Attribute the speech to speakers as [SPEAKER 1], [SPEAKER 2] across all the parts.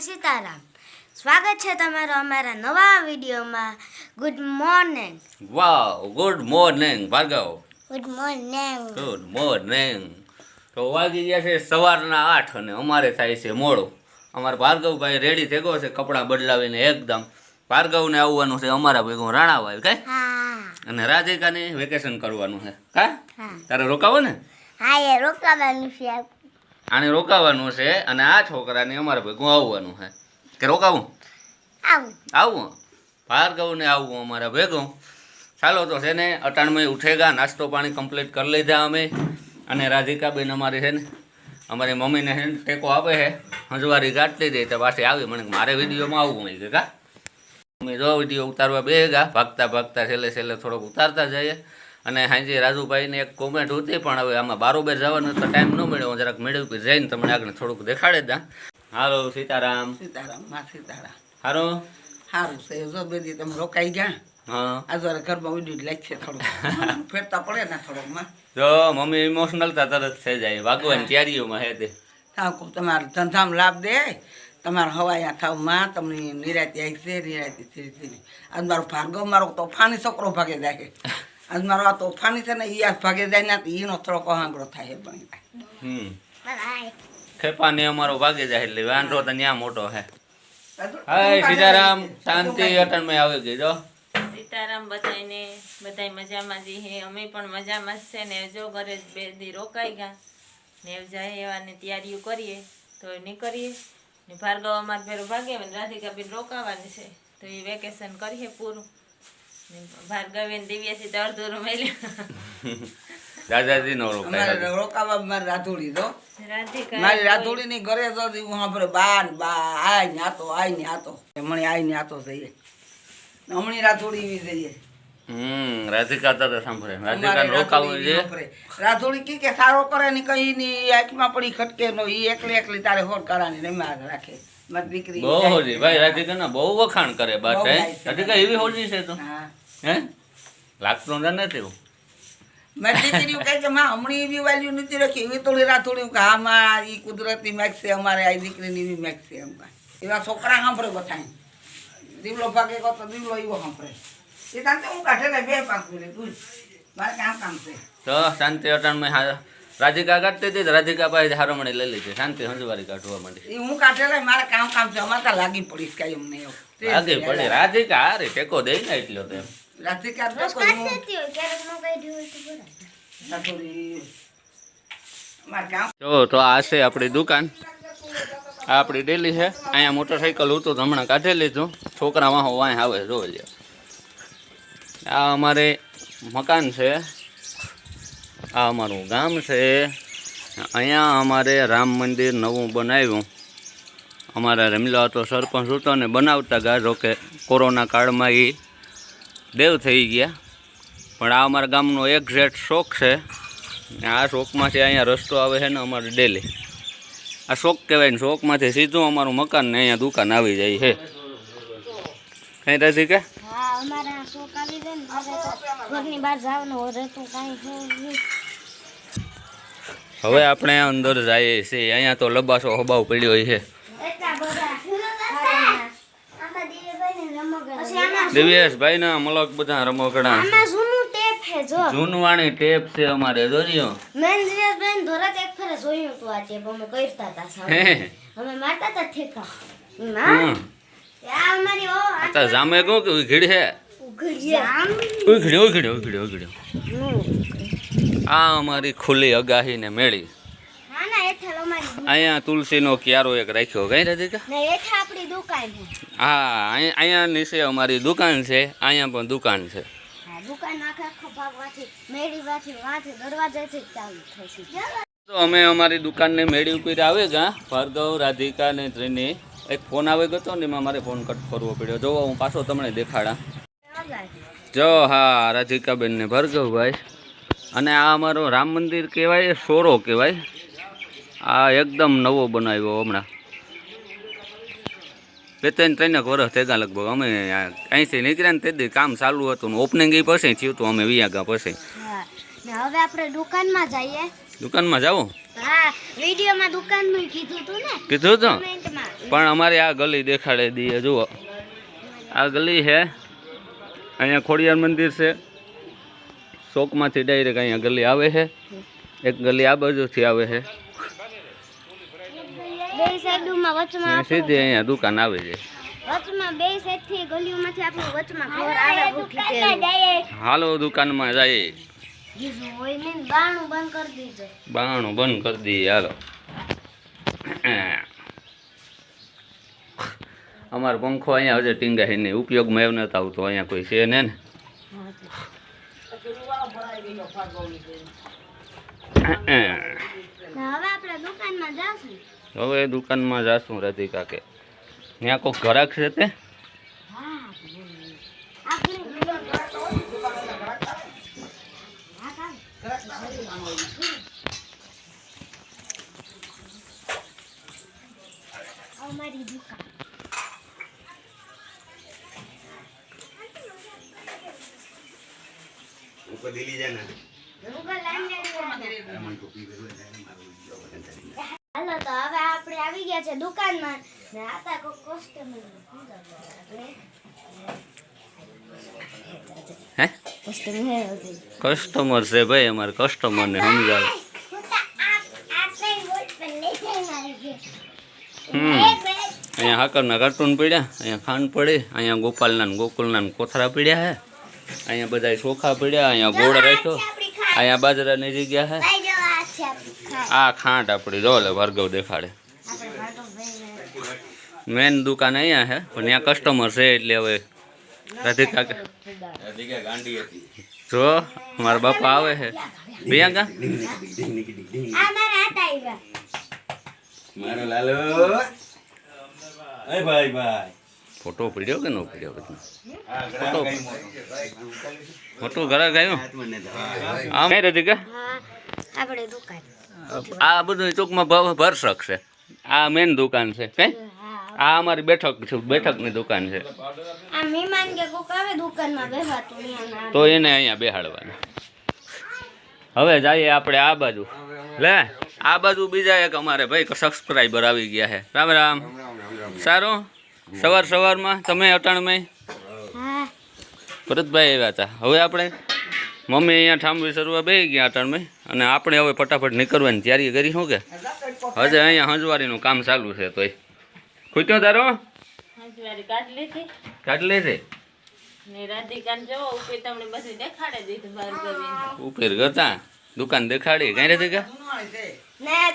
[SPEAKER 1] સીતારામ. સ્વાગત છે તમારો અમારા નવા વિડીયોમાં. Good morning
[SPEAKER 2] wow good morning Bhargav.
[SPEAKER 1] Good morning
[SPEAKER 2] good morning તો વાગી ગયા છે સવારના આઠ અને અમારે થાય છે મોડું. અમારે ભાર્ગવભાઈ રેડી થઈ ગયો છે કપડાં બદલાવીને એકદમ. ભાર્ગવને આવવાનું છે અમારા ભેગું રાણાભાઈ કાંઈ? અને રાધિકાને વેકેશન કરવાનું છે. કા?
[SPEAKER 1] હા.
[SPEAKER 2] તારે રોકાવો ને
[SPEAKER 1] હા એ રોકાવાનું છે.
[SPEAKER 2] આને રોકાવાનું છે અને આ છોકરાને અમારા ભેગું આવવાનું છે. કે રોકાવું?
[SPEAKER 1] આવું.
[SPEAKER 2] આવું? ભાર્ગવને આવું અમારા ભેગું. ચાલો તો છે ને અટાણમાં ઉઠેગા નાસ્તો પાણી કમ્પ્લીટ કરી લીધા અમે. અને રાધિકાબેન અમારી છે ને અમારી મમ્મીને છે ને ટેકો આપે છે. હંજવારી ગાંઠ દે તો પાછી આવી. મને મારે વિડીયોમાં આવવું હોય કા મમ્મી જો વીડિયો ઉતારવા બે ગા ભાગતા ભાગતા છેલ્લે છેલ્લે થોડોક ઉતારતા જઈએ. અને હાજી રાજુભાઈને એક કોમેન્ટ હતી પણ હવે આમાં બારોબર જવાનો તો ટાઈમ ન મળ્યો. હું જરાક મેળવી જઈને તમને આગળ થોડુંક દેખાડે દા હાલો સીતારામ.
[SPEAKER 3] સીતારામમાં સીતારામ.
[SPEAKER 2] હારું
[SPEAKER 3] સારું છે. જો બેદી તમે રોકાઈ ગયા?
[SPEAKER 2] હા.
[SPEAKER 3] આ જરા ઘરમાં ઉડી લાગશે થોડુંક. ફેરતા પડે ને થોડોકમાં
[SPEAKER 2] જો મમ્મી ઇમોશનલ તા તરત થઈ જાય. વાગવાની તૈયારીઓમાં હે તે.
[SPEAKER 3] થાવ તમારે ધંધામાં લાભ દે. તમારા હવાયા થાવમાં તમને નિરાતી આવી છે નિરાતી ધીરે ધીરે. આજ મારો ભાર્ગવ મારો તોફાની છોકરો ભાગે જાય. આજ મારો આ તોફાની છે ને એ આજ ભાગે જાય ને એ એનો થોડો અહાંગડો થાય પણ
[SPEAKER 2] હમ
[SPEAKER 1] બાય
[SPEAKER 2] અમારો ભાગે જાય એટલે વાંધો તો ન્યા મોટો હે હાય સીતારામ શાંતિ અટણમાં આવી ગઈ જો
[SPEAKER 4] સીતારામ બધાને બધાય મજામાં જી હે અમે પણ મજામાં જ છે ને જો ઘરે બે દી રોકાઈ ગયા. ને એવ જાય એવાની તૈયારીઓ કરીએ. તો એ નીકળીએ. ને ભાર્ગવ અમાર ભેરો ભાગે ને રાધિકા બેન રોકાવાની છે. તો એ વેકેશન કરીએ પૂરું. ને ભાર્ગવેન દિવ્યાસી તો અડધું મેલ્યું
[SPEAKER 2] દાદાજી નો
[SPEAKER 3] અમારે રોકાવા મારી રાધોડી તો. મારી રાધોડી ની ઘરે તો હું આપણે બા બા આય ને આતો આય ને આતો. હમણાં આય ને આતો જઈએ હમણી રાધોડી એવી જઈએ
[SPEAKER 2] હમ રાધિકા તો સાંભળે. રાધિકા રોકાવું છે?
[SPEAKER 3] રાધોડી કી કે સારો કરે ને કઈ ની આંખમાં પડી ખટકે નો ઈ એકલી એકલી તારે હોર કરાની ને રાખે. મારી દીકરી
[SPEAKER 2] બહુ હોજી. ભાઈ રાધિકા ના બહુ વખાણ કરે બાટ. રાધિકા એવી હોજી છે તો?
[SPEAKER 3] હા.
[SPEAKER 2] હે? લાગતું તો નથી એવું
[SPEAKER 3] મેં દીકરીઓ કહે કે માં હમણી એવી વાલ્યુ નથી રાખી. એવી થોડી રાધોડી કે હા માં એ કુદરતી મેક છે અમારે આ દીકરીની એવી મેક છે. એમ. એવા છોકરા સાંભળે બધા દીવલો ભાગે કહો તો દીવલો એવો સાંભળે. એ તાંતે હું કાઢે ને બે પાંચ મિનિટ તું મારે કામ કામ છે.
[SPEAKER 2] તો શાંતિ અટણમાં હા રાધિકા કાઢતી હતી રાધિકા પાસે હારોમણી લઈ લીધી. શાંતિ હંજવારી કાઢવા માંડી.
[SPEAKER 3] હું કાઢે ને મારે કામ કામ છે. અમારે લાગી પડીશ કાંઈ એમ નહીં એવું.
[SPEAKER 2] લાગી પડી. રાધિકા હારે ટેકો દે ને એટલો તો એમ.
[SPEAKER 3] રાધિકા તો
[SPEAKER 1] બસ
[SPEAKER 3] કોઈ
[SPEAKER 1] કાઢ
[SPEAKER 3] હું-
[SPEAKER 1] દેતી હોય ક્યારેક ન કાઢી હોય તો બરાબર
[SPEAKER 3] રાધોડી મારે કામ
[SPEAKER 2] જો તો આ છે આપણી દુકાન. આ આપણી ડેલી છે. અહીંયા મોટરસાઇકલ હતું તો હમણાં કાઢી લીધું છોકરા વાહો વાંય આવે જો આ અમારે મકાન છે. આ અમારું ગામ છે. અહીંયા અમારે રામ મંદિર નવું બનાવ્યું. અમારા રમીલો હતો સરપંચ હતો ને બનાવતા ગા જો કે કોરોના કાળમાં એ દેવ થઈ ગયા. પણ આ અમારા ગામનો એક્ઝેક્ટ શોખ છે. ને આ શોખમાંથી અહીંયા રસ્તો આવે છે ને અમારે ડેલી. આ શોખ કહેવાય ને શોખમાંથી સીધું અમારું મકાન ને અહીંયા દુકાન આવી જાય છે. કઈ રહેશે કે. હવે આપણે અંદર જઈએ છીએ. અહીંયા તો લબાસો હબાવ પડ્યો છે
[SPEAKER 1] એટલા બધા પછી આમાં
[SPEAKER 2] દિવ્યેશભાઈ ના મલક બધા રમકડા
[SPEAKER 1] આમાં ટેપ છે
[SPEAKER 2] જૂનવાણી ટેપ છે અમારે જોજો.
[SPEAKER 1] મેન બેન ધોરત એક ફરે જોયું હતું આ ટેપ અમે કરતા હતા
[SPEAKER 2] હે.
[SPEAKER 1] અમે મારતા હતા ઠેકા. ના આ અમારી ઓ આ
[SPEAKER 2] જામે કહું કે ઉઘીડ હે
[SPEAKER 1] ઉઘડી જામ
[SPEAKER 2] ઉઘડી ઉઘડી ઉઘડી ઉઘડી આ અમારી ખુલ્લી અગાહી ને મેળી
[SPEAKER 1] ના ના હેઠળ અમારી દુ-
[SPEAKER 2] અહીંયા તુલસીનો ક્યારો એક રાખ્યો કઈ રાધિકા? હા અહીં- અહીંયા નીચે અમારી દુકાન છે અહીંયા પણ દુકાન છે. તો અમે અમારી દુકાનને મેળી ઉપર આવે ગયા ભાર્ગવ રાધિકા ને ત્રિની. એક ફોન આવે ગયો ને એમાં મારે ફોન કટ કરવો પડ્યો. જો હું પાછો તમને દેખાડા. જો હા રાધિકાબેન ને ભાર્ગવભાઈ. અને આ અમારો રામ મંદિર કહેવાય સોરો કહેવાય. આ એકદમ નવો બનાવ્યો હમણાં. બે ત્રણ ત્રણેક વર્ષ થયા લગભગ. અમે અહીંથી નીકળ્યા ને તે દી કામ ચાલુ હતું ઓપનિંગ એ પછી થયું હતું અમે વિયાગા પછી.
[SPEAKER 1] હવે આપણે દુકાનમાં જઈએ.
[SPEAKER 2] દુકાનમાં જાઓ?
[SPEAKER 1] હા વિડીયોમાં દુકાનનું કીધું તું ને.
[SPEAKER 2] કીધું તો પણ અમારે આ ગલી દેખાડે દઈએ જુઓ. આ ગલી છે અહીંયા ખોડિયાર મંદિર છે. ચોકમાંથી ડાયરેક્ટ અહીંયા ગલી આવે છે એક ગલી આ બાજુથી આવે છે
[SPEAKER 1] બે સાઈડમાં વચમાં
[SPEAKER 2] સીધી અહીંયા દુકાન આવે છે
[SPEAKER 1] વચમાં બે સાઈડથી ગલીઓમાંથી આપણે વચમાં ઘર આવે ઉઠી
[SPEAKER 2] હાલો દુકાનમાં
[SPEAKER 1] જાય બારણું બંધ કરી દીધો.
[SPEAKER 2] બાણું બંધ કરી દઈએ હાલો. અમારો પંખો અહીંયા હજે ટીંગા ને ઉપયોગમાં એવું નથી આવતો અહીંયા કોઈ છે ને ને
[SPEAKER 1] હવે આપણે દુકાનમાં જાશું.
[SPEAKER 2] હવે દુકાનમાં જાશું રાધિકા કે. ત્યાં કોઈ ઘરાક છે તે?
[SPEAKER 1] આપણે અમારી દુકાન ગૂગલ હાલો તો હવે આપણે આવી ગયા છે દુકાનમાં. ને આતા કોઈ કસ્ટમર
[SPEAKER 2] હે?
[SPEAKER 1] કસ્ટમર
[SPEAKER 2] કસ્ટમર છે ભાઈ અમારે કસ્ટમરને સમજાવે. હમ. અહીંયા હાકરના કાર્ટૂન પડ્યા અહીંયા ખાંડ પડી અહીંયા ગોપાલના ગોકુલના કોથરા પડ્યા હે. અહીંયા બધા ચોખા પડ્યા અહીંયા ગોળ રાખ્યો. અહીંયા બાજરાની જગ્યા હે. આ ખાંડ આપણી જો લે ભાર્ગવ દેખાડે. મેન દુકાન અહીંયા છે પણ ત્યાં કસ્ટમર છે એટલે હવે રાધિકા કે જો મારા બાપા આવે છે. પ્રિયંકા?
[SPEAKER 5] મારો લાલો. એ ભાઈ ભાઈ.
[SPEAKER 2] ફોટો પડ્યો કે ન પડ્યો બધું? ફોટો. ફોટો ઘરે ગયો? આમ? રાધિકા?
[SPEAKER 1] હા આપણે દુકાન.
[SPEAKER 2] આ બધું ટૂંકમાં ભાવ ભર શકશે આ મેન દુકાન છે. કઈ આ અમારી બેઠક છે બેઠકની દુકાન છે.
[SPEAKER 1] આ મહેમાન કે કોક આવે દુકાનમાં બેસવા તો અહીંયા ના
[SPEAKER 2] તો એને અહીંયા બેહાડવાના. હવે જઈએ આપણે આ બાજુ. લે આ બાજુ બીજા એક અમારે ભાઈ સબસ્ક્રાઈબર આવી ગયા છે. રામ રામ. સારું? સવાર સવારમાં તમે અટાણમાં?
[SPEAKER 1] હા.
[SPEAKER 2] ભરતભાઈ આવ્યા હતા. હવે આપણે મમ્મી અહીંયા ઠામવી શરૂઆત બે ગયા અટાણમાં. અને આપણે હવે ફટાફટ નીકળવાની તૈયારી કરી શું કે? હજે અહીંયા હંજવારીનું કામ ચાલુ છે તોય. ખૂટ્યો તારો.
[SPEAKER 4] હંસવારી કાઢ લીધી.
[SPEAKER 2] કાઢ લેજે
[SPEAKER 4] ને રાધિકાને જો ઉપર તમને બધું દેખાડે દીધું ભાર્ગવી
[SPEAKER 2] ઉપર ગતા? દુકાન દેખાડી? કઈ રહેતી કે?
[SPEAKER 3] છે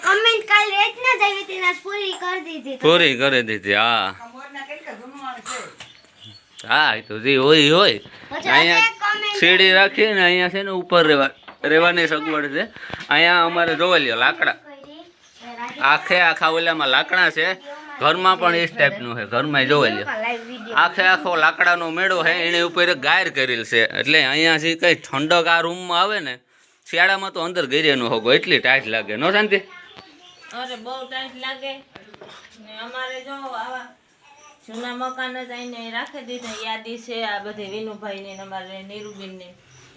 [SPEAKER 1] કમેન્ટ કાલ રેટ ના જ હતી ને પૂરી કરી દીધી.
[SPEAKER 2] પૂરી કરી દીધી હા.
[SPEAKER 3] છે?
[SPEAKER 2] હા એ તો જે હોય હોય. અહીંયા સીડી રાખીને અહીંયા છે ને ઉપર રહેવા રહેવાની સગવડ છે. અહીંયા અમારે જોવા લ્યો લાકડા. આખે આખા ઓલામાં લાકડા છે. ઘરમાં પણ એ ટાઈપનું છે. ઘરમાં જોવા લ્યો આખે આખો લાકડાનો મેળો છે એને ઉપર એક ગાયર કરેલ છે. એટલે અહીંયાથી કંઈ ઠંડક આ રૂમમાં આવે ને શિયાળામાં તો અંદર ગીરે નો હોગો એટલી ટાઈટ લાગે. નો શાંતિ?
[SPEAKER 4] અરે બહુ ટાઈટ લાગે. ને અમારે જો આવા જૂના મકાન જ આઈને રાખી દીધા. યાદી છે આ બધી વિનુભાઈ ને અમારે નીરુબેન ને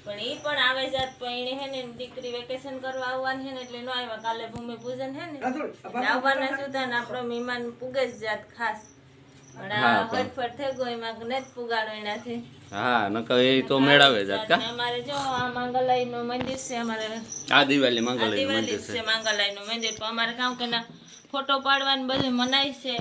[SPEAKER 4] પણ એ પણ આવે જાત પણ એને હે ને દીકરી વેકેશન કરવા આવવાની હે ને એટલે નો આવ્યા. કાલે ભૂમિ પૂજન હે ને. આવવાના સુધા ને આપણો મહેમાન પૂગે જ જાત ખાસ. ફોટો પાડવાનું બધું મનાય છે.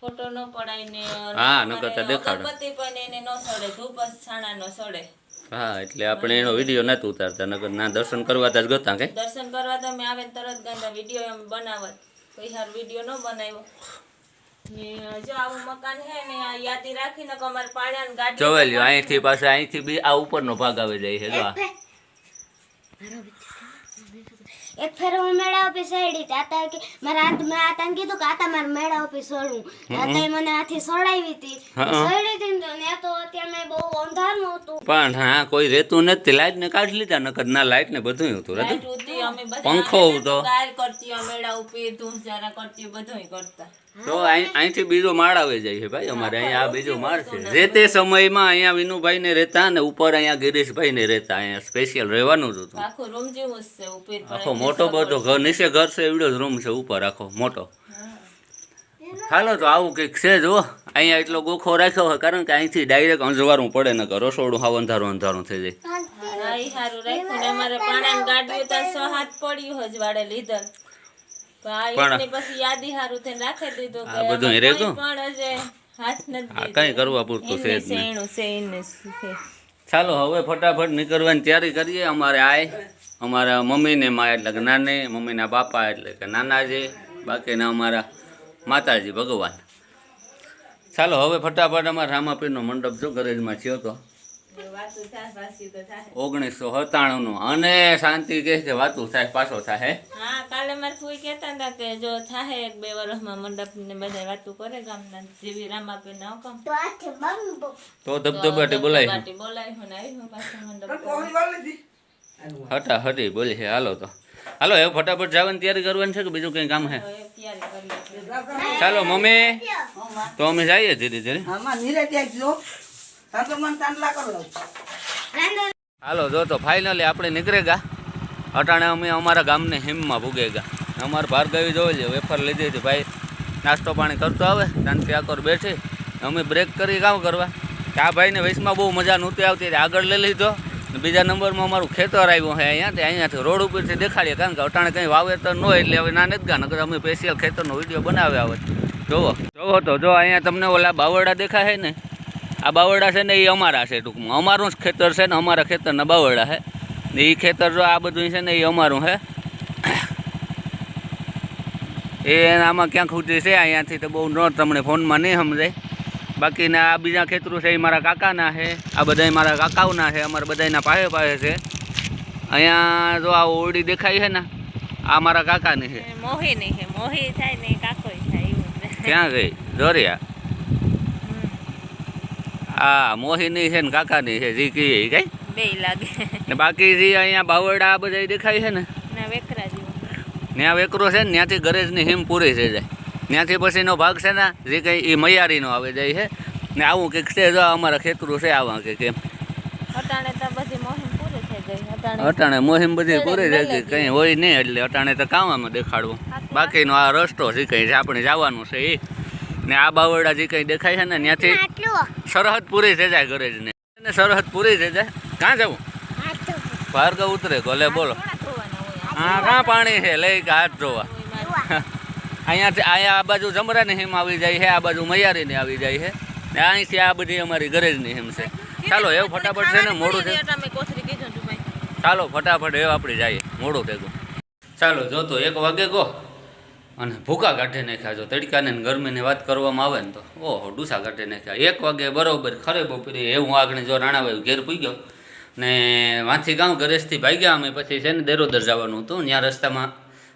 [SPEAKER 4] ફોટો ન પડાય ને
[SPEAKER 2] હા, નકર દેખાડો.
[SPEAKER 4] પણ એને ન સડે ધૂપ જ છાણા નો સડે.
[SPEAKER 2] હા એટલે આપણે એનો વીડિયો નથી ઉતારતા નકર ના દર્શન કરવા જ ગતા કે
[SPEAKER 4] દર્શન કરવા તો અમે આવે તરત ગાંધા વીડિયો એમ બનાવત. કોઈ હાર વીડિયો ન બનાવ્યો. ને જો આવું મકાન હે ને આ યાદી રાખીને કે અમારે પાણી ગાડી
[SPEAKER 2] જોવેલ્યો અહીંથી પાછા અહીંથી બી આ ઉપરનો ભાગ આવે જાય છે જો આ.
[SPEAKER 1] એક ફેર હું મેળા ઓફિસ સડી તાતા કે મારા હાથ મેં આતાને કીધું કે આતા મારા મેળા ઓફિસ સડું આતાએ મને આથી સડાવી હતી. સડી હતી તો ને તો અત્યારે મેં બહુ અંધારું હતું.
[SPEAKER 2] પણ હા કોઈ રહેતું નથી. લાઈટ ને કાઢી લીધા નકર ના લાઈટ ને બધું હતું રહેતું
[SPEAKER 4] લાઈટ અમે બધા
[SPEAKER 2] પંખો
[SPEAKER 4] હતો. કરતી મેળા ઉપર ધૂમ જરા કરતી બધું કરતા.
[SPEAKER 2] તો અહીંથી બીજો માળ આવે જાય છે ભાઈ અમારે. અહીંયા આ બીજો માળ છે. જે તે સમયમાં અહીંયા વિનુભાઈ ને રહેતા ને ઉપર અહીંયા ગિરીશભાઈ ને રહેતા અહીંયા સ્પેશિયલ રહેવાનું જ હતું.
[SPEAKER 4] આખું જ પણ
[SPEAKER 2] મોટો બધો ઘર નીચે ઘર છે એવડો જ રૂમ છે ઉપર આખો મોટો. હાલો તો આવું કંઈક છે જો. અહીંયા એટલો ગોખો રાખ્યો હોય કારણ કે અહીંથી ડાયરેક્ટ અંજવારું પડે ને રસોડું હાવ અંધારું અંધારું થઈ જાય.
[SPEAKER 4] હારું રાખ્યું ને અમારે પાણાની ગાડીઓ તો સો હાથ પડ્યું તો આ
[SPEAKER 2] પણ-
[SPEAKER 4] પછી યાદી હારું થઈને રાખી દીધું કે
[SPEAKER 2] બધું
[SPEAKER 4] આમાં
[SPEAKER 2] રેગું?
[SPEAKER 4] પણ હજે હાથ નથી
[SPEAKER 2] આ કરવા પૂરતું છે. ચાલો હવે ફટાફટ નીકળવાની તૈયારી કરીએ. અમારે આય અમારા મમ્મીને મા એટલે કે નાને મમ્મીના બાપા એટલે કે નાનાજી બાકીના અમારા માતાજી ભગવાન. ચાલો હવે ફટાફટ અમારા રામાપીરનો મંડપ જો ગરેજમાં થયો તો.
[SPEAKER 4] એ સત્તાણું
[SPEAKER 2] ઓગણીસો સત્તાણુંનું. અને શાંતિ કે છે વાતું થાય પાછો થાય
[SPEAKER 4] હા? કાલે મારે કોઈ કહેતા હતા કે જો થાય એક બે વર્ષમાં મંડપ ને બધા વાતું કરે ગામના જેવી રામાપીર ના હુકમ.
[SPEAKER 1] તો
[SPEAKER 2] તો ધબધબાટી બોલાય
[SPEAKER 4] બોલાય ને હું મંડપ
[SPEAKER 2] હટા હટી બોલી છે હાલો તો. હાલો હવે ફટાફટ જવાની તૈયારી કરવાની છે કે બીજું કંઈ કામ છે?
[SPEAKER 4] કરીએ
[SPEAKER 2] ચાલો મમ્મી. તો અમે જઈએ ધીરે ધીરે. હાલો જો તો ફાઇનલી આપણે નીકળે ગયા. અટાણે અમે અમારા ગામને હિમમાં ભૂગેગા અમારે ભાર્ગવી જોઈ લે વેફર લીધી હતી ભાઈ. નાસ્તો પાણી કરતો આવે શાંતિ આકોર બેઠી. અમે બ્રેક કરી કામ કરવા. આ ભાઈને વયસમાં બહુ મજા નહોતી આવતી એટલે આગળ લઈ લીધો. બીજા નંબરમાં અમારું ખેતર આવ્યું છે અહીંયાથી અહીંયાથી રોડ ઉપરથી દેખાડીએ. કારણ કે અટાણે કંઈ વાવેતર ન હોય એટલે હવે ના નથી ગયા નકર અમે સ્પેશિયલ ખેતરનો વીડિયો બનાવ્યા હોય. જોવો. જોવો તો જો અહીંયા તમને ઓલા બાવરડા દેખાય છે ને? આ બાવળા છે ને એ અમારા છે ટૂંકમાં. અમારું જ ખેતર છે ને અમારા ખેતરના બાવળા છે. ને એ ખેતર જો આ બધું છે ને એ અમારું છે. એ આમાં ક્યાંક ખૂટી છે અહીંયાથી તો બહુ ન તમને ફોનમાં નહીં સમજાય. બાકીના આ બીજા ખેતરો છે એ મારા કાકાના છે. આ બધા મારા કાકાઓના છે અમારા બધાના પાસે પાસે છે. અહીંયા જો આ ઓરડી દેખાય છે ને આ મારા કાકાની છે.
[SPEAKER 4] મોહી નહીં છે મોહી થાય ને કાકો થાય
[SPEAKER 2] ક્યાં ગઈ? જોરિયા આ મોહિની છે ને કાકાની છે જી કી એ કઈ?
[SPEAKER 4] બે લાગે.
[SPEAKER 2] ને બાકી જે અહીંયા બાવડા બધા દેખાય છે ને? ત્યાં વેકરો છે ને ત્યાંથી ગરેજની હિમ પૂરી થઈ જાય. ત્યાંથી પછીનો ભાગ છે ને જે કંઈ એ મૈયારીનો આવી જાય છે. ને આવું કંઈક છે જો અમારા ખેતરું છે આવા કે કેમ
[SPEAKER 4] અટાણે મોહિમ
[SPEAKER 2] બધી પૂરી થઈ ગઈ કંઈ હોય નહીં એટલે અટાણે તો કામમાં દેખાડવું. બાકીનો આ રસ્તો જે કંઈ છે આપણે જવાનું છે એ ને આ બાવરડા જે કંઈ દેખાય છે ને ત્યાંથી સરહદ પૂરી થઈ જાય ગરેજને ને સરહદ પૂરી થઈ જાય. ક્યાં જવું? ભાર્ગવ ઉતરે ગોલે બોલો. હા ક્યાં પાણી છે? લઈ હાથ ધોવા. અહીંયાથી અહીંયા આ બાજુ જમરાની હિમ આવી જાય છે આ બાજુ મૈયારીની આવી જાય છે. ને અહીંથી આ બધી અમારી ગરેજની હિમ છે. ચાલો એવું ફટાફટ છે ને મોડું છે ચાલો ફટાફટ એવું આપણે જઈએ. મોડું થઈ ગયું. ચાલો જો તો એક વાગે ગો. અને ભૂકા કાઢી નાખ્યા. જો તડકાને ગરમીની વાત કરવામાં આવે ને તો, ઓહો, ડૂસા કાઢી નાખ્યા. એક વાગે બરાબર ખરે બપોરે એવું આગળ જો રાણાભાઈ ઘેર પૂગ્યો ગયો ને વાંથી ગામ ગરેજથી ભાગ્યા અમે. પછી છે ને દેરોદર જવાનું હતું. ત્યાં રસ્તામાં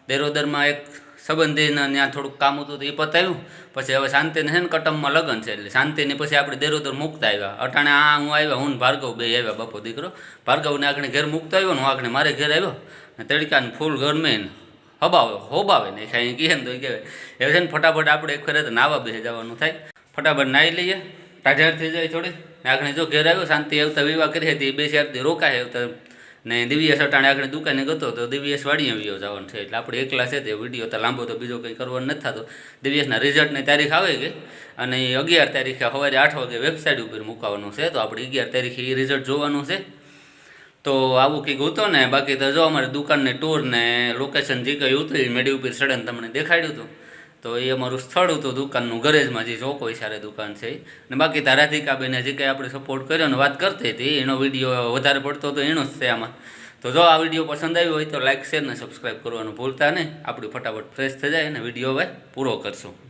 [SPEAKER 2] દેરોદરમાં એક સંબંધીને ત્યાં થોડુંક કામ હતું તો એ પતાવ્યું પછી હવે શાંતિને છે ને કટમમાં લગ્ન છે એટલે શાંતિને પછી આપણે દેરોદર મૂકતા આવ્યા. અટાણે આ હું આવ્યા, હું ભાર્ગવ બે આવ્યા, બાપો દીકરો. ભાર્ગવને આગળ ઘેર મૂકતા આવ્યો ને હું આગળ મારે ઘેર આવ્યો. ને તડકાને ફૂલ ગરમે ને હબાવે, હોબાવે નહીં, ખાઈ કહે ને તો એ કહેવાય. એવું છે ને ફટાફટ આપણે એક ફેરે તો નાવા બેસી જવાનું થાય. ફટાફટ નાહી લઈએ તાજાર થઈ જાય થોડી. આગળ જો ઘેર આવ્યો, શાંતિ આવતા વિવાહ કરી હતી, બે ચારથી રોકાય આવતા. ને દિવ્યેશ અટાણે આગળ દુકાને ગતો તો દિવ્યસ વાડીએ આવ્યો જવાનું છે. એટલે આપણે એકલા છે તે વીડિયો તો લાંબો તો બીજો કંઈ કરવાનો નથી થતો. દિવ્યસના રિઝલ્ટની તારીખ આવે ગઈ અને એ અગિયાર તારીખે સવારે આઠ વાગે વેબસાઇટ ઉપર મૂકવાનું છે. તો આપણે અગિયાર તારીખે એ રિઝલ્ટ જોવાનું છે. તો આવું કંઈક હતું ને, બાકી તો જો અમારી દુકાનની ટૂર ને લોકેશન જે કંઈ હતું એ મેડી ઉપર સડન તમને દેખાડ્યું હતું. તો એ અમારું સ્થળ હતું દુકાનનું, ગરેજમાં જે ચોકો સારી દુકાન છે. ને બાકી તો રાધિકાબેને જે કંઈ આપણે સપોર્ટ કર્યો ને વાત કરતી હતી, એનો વીડિયો વધારે પડતો હતો એનો જ છે આમાં. તો જો આ વીડિયો પસંદ આવ્યો હોય તો લાઇક શેર ને સબસ્ક્રાઈબ કરવાનું ભૂલતા નહીં. આપણી ફટાફટ ફ્રેશ થઈ જાય અને વીડિયો હવે પૂરો કરશું.